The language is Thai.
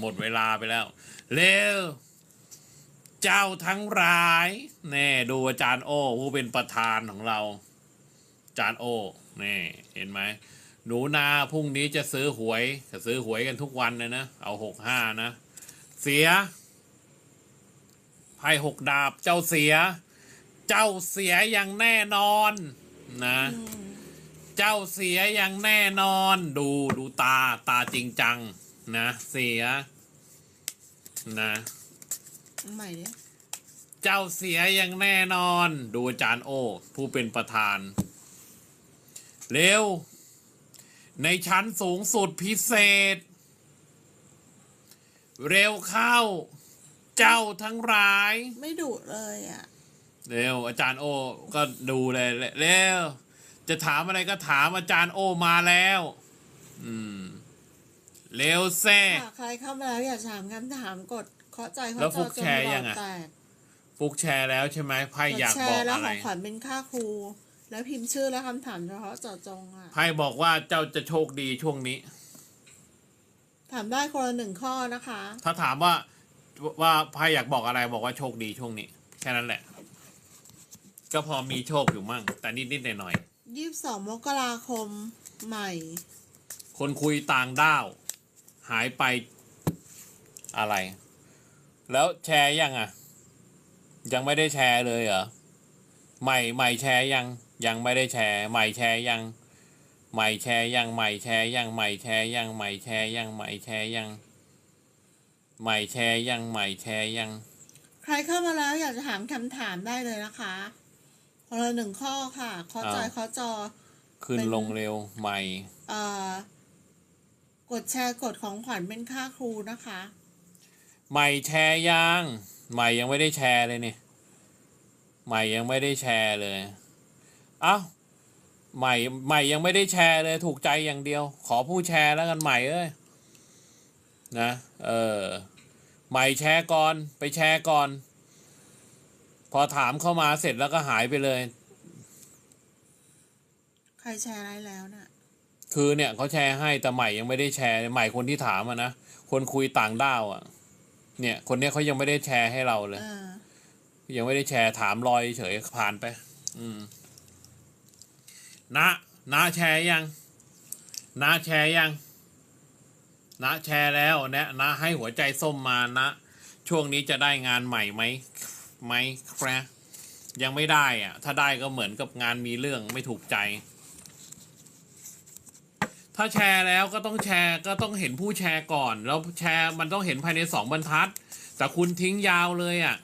หมดเวลาไปแล้ว เร็ว เจ้าทั้งหลาย แน่ดูอาจารย์โอ้ผู้เป็นประธานของเราอาจารย์โอ้นี่เห็นไหมหนูนาพรุ่งนี้จะซื้อหวยจะซื้อหวยกันทุกวันเลยนะ เอาหกห้านะ เสียไพ่หกดาบเจ้าเสีย เจ้าเสียอย่างแน่นอนนะ เจ้าเสียอย่างแน่นอน ดูดูตาตาจริงจัง นะเสียนะใหม่เนี่ยเจ้าเสียอย่างแน่นอน ดูอาจารย์โอ ผู้เป็นประธาน เร็ว ในชั้นสูงสุดพิเศษ เร็วเข้า เจ้าทั้งหลาย ไม่ดุเลยอะ เร็ว อาจารย์โอ ก็ดูเลยเร็ว จะถามอะไรก็ถามอาจารย์โอมาแล้ว อืม เร็วแซ่ค่ะใครเข้ามาแล้วอยากถามคำถามกดเคาะใจเคาะแล้วจฟุอกจนแชร์หลยัอดงอะ แตกฟุกแชร์แล้วใช่ไหมไพ่กดอยากแชบอกร์แล้วอะขไรองขวัญเป็นค่าครู แล้วพิมพ์ชื่อและคำถามเฉพาะเจาะจงอะ ไพ่บอกว่าเจ้าจะโชคดีช่วงนี้ ถามได้คนละหนึ่งข้อนะคะ ถ้าถามว่าว่าไพ่อยากบอกอะไรบอกว่าโชคดีช่วงนี้ แค่นั้นแหละ ก็พอมีโชคอยู่มั่ง แต่นิดนิดหน่อยหน่อยยี่สิบสองมกราคมใหม่ ๆคนคุยต่างด้าว หายไปอะไร แล้วแชร์ยังอะ ยังไม่ได้แชร์เลยเหรอใหม่ใหม่แชร์ยัง ยังไม่ได้แชร์ใหม่แชร์ยังใหม่แชร์ยังใหม่แชร์ยังใหม่แชร์ยังใหม่แชร์ยังใหม่แชร์ยังใหม่แชร์ยังใหม่แชร์ยัง ใครเข้ามาแล้วอยากจะถามคำถามได้เลยนะคะคนละหนึ่งข้อค่ะเคาะใจอ้าวเคาะจอ ขึ้นเป็นลงเร็วใหม่ เอ่อ กดแชร์กดของขวัญเป็นค่าครูนะคะ ใหม่แชร์ยังใหม่ยังไม่ได้แชร์เลยนี่ใหม่ยังไม่ได้แชร์เลยเอ้าใหม่ใหม่ยังไม่ได้แชร์เลยถูกใจอย่างเดียว ขอผู้แชร์แล้วกันใหม่เอ้ยนะเออใหม่แชร์ก่อนไปแชร์ก่อน พอถามเข้ามาเสร็จแล้วก็หายไปเลย ใครแชร์อะไรแล้วน่ะ คือเนี่ยเขาแชร์ให้แต่ใหม่ยังไม่ได้แชร์ใหม่คนที่ถามอะนะคนคุยต่างด้าวอะเนี่ย คนเนี้ยเขายังไม่ได้แชร์ให้เราเลยเออยังไม่ได้แชร์ถามลอยเฉยผ่านไป อืมนะนะแชร์ยังนะแชร์ยังนะแชร์แล้วเนี่ยนะให้หัวใจส้มมานะ ช่วงนี้จะได้งานใหม่ไหมไหมครับยังไม่ได้อะถ้าได้ก็เหมือนกับงานมีเรื่องไม่ถูกใจ ถ้าแชร์แล้วก็ต้องแชร์ก็ต้องเห็นผู้แชร์ก่อน แล้วแชร์มันต้องเห็นภายในสองบรรทัด แต่คุณทิ้งยาวเลยอะ